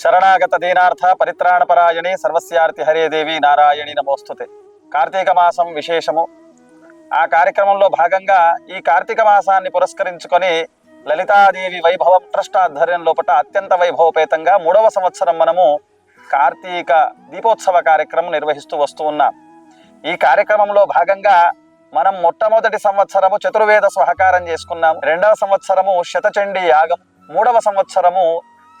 శరణాగత దీనార్థ పరిత్రాణపరాయణి సర్వస్యార్తి హరేదేవి నారాయణి నమోస్తుతే. కార్తీక మాసం విశేషము. ఆ కార్యక్రమంలో భాగంగా ఈ కార్తీక మాసాన్ని పురస్కరించుకొని లలితాదేవి వైభవం ట్రస్ట్ ఆధ్వర్యం లోపల అత్యంత వైభవపేతంగా మూడవ సంవత్సరం మనము కార్తీక దీపోత్సవ కార్యక్రమం నిర్వహిస్తూ వస్తూ ఉన్నాం. ఈ కార్యక్రమంలో భాగంగా మనం మొట్టమొదటి సంవత్సరము చతుర్వేద సహకారం చేసుకున్నాం. రెండవ సంవత్సరము శతచండీ యాగం. మూడవ సంవత్సరము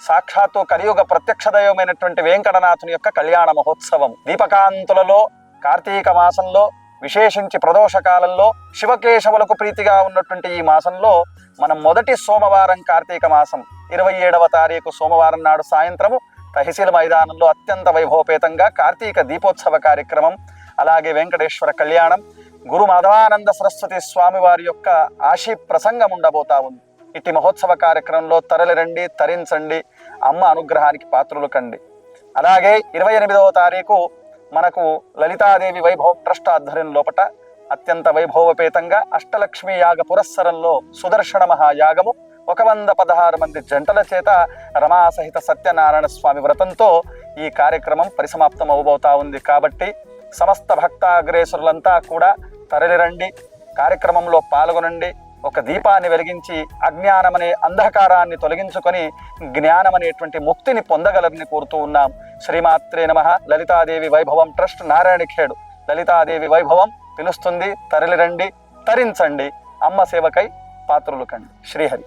సాక్షాత్తు కలియుగ ప్రత్యక్ష దైవమైనటువంటి వెంకటనాథుని యొక్క కళ్యాణ మహోత్సవం. దీపకాంతులలో కార్తీక మాసంలో విశేషించి ప్రదోష కాలంలో శివకేశవులకు ప్రీతిగా ఉన్నటువంటి ఈ మాసంలో మనం మొదటి సోమవారం కార్తీక మాసం. ఇరవై ఏడవ తారీఖు సోమవారం నాడు సాయంత్రము తహసీల్ మైదానంలో అత్యంత వైభవపేతంగా కార్తీక దీపోత్సవ కార్యక్రమం అలాగే వెంకటేశ్వర కళ్యాణం గురు మాధవానంద సరస్వతి స్వామి వారి యొక్క ఆశీ ప్రసంగం ఉండబోతా ఉంది. ఇట్టి మహోత్సవ కార్యక్రమంలో తరలి రండి తరించండి అమ్మ అనుగ్రహానికి పాత్రులు కండి. అలాగే ఇరవై ఎనిమిదవ తారీఖు మనకు లలితాదేవి వైభవం ట్రస్ట్ ఆధ్వర్యం లోపట అత్యంత వైభవపేతంగా అష్టలక్ష్మి యాగ పురస్సరంలో సుదర్శన మహాయాగము ఒక వంద పదహారు మంది జంటల చేత రమాసహిత సత్యనారాయణ స్వామి వ్రతంతో ఈ కార్యక్రమం పరిసమాప్తం అవబోతా ఉంది. కాబట్టి సమస్త భక్తాగ్రేసురులంతా కూడా తరలిరండి కార్యక్రమంలో పాల్గొనండి. ఒక దీపాన్ని వెలిగించి అజ్ఞానమనే అంధకారాన్ని తొలగించుకొని జ్ఞానమనేటువంటి ముక్తిని పొందగలరని కోరుతూ ఉన్నాం. శ్రీమాత్రే నమ. లలితాదేవి వైభవం ట్రస్ట్ నారాయణఖేడు. లలితాదేవి వైభవం పిలుస్తుంది తరలిరండి తరించండి. అమ్మ సేవకై పాత్రులు కండి. శ్రీహరి.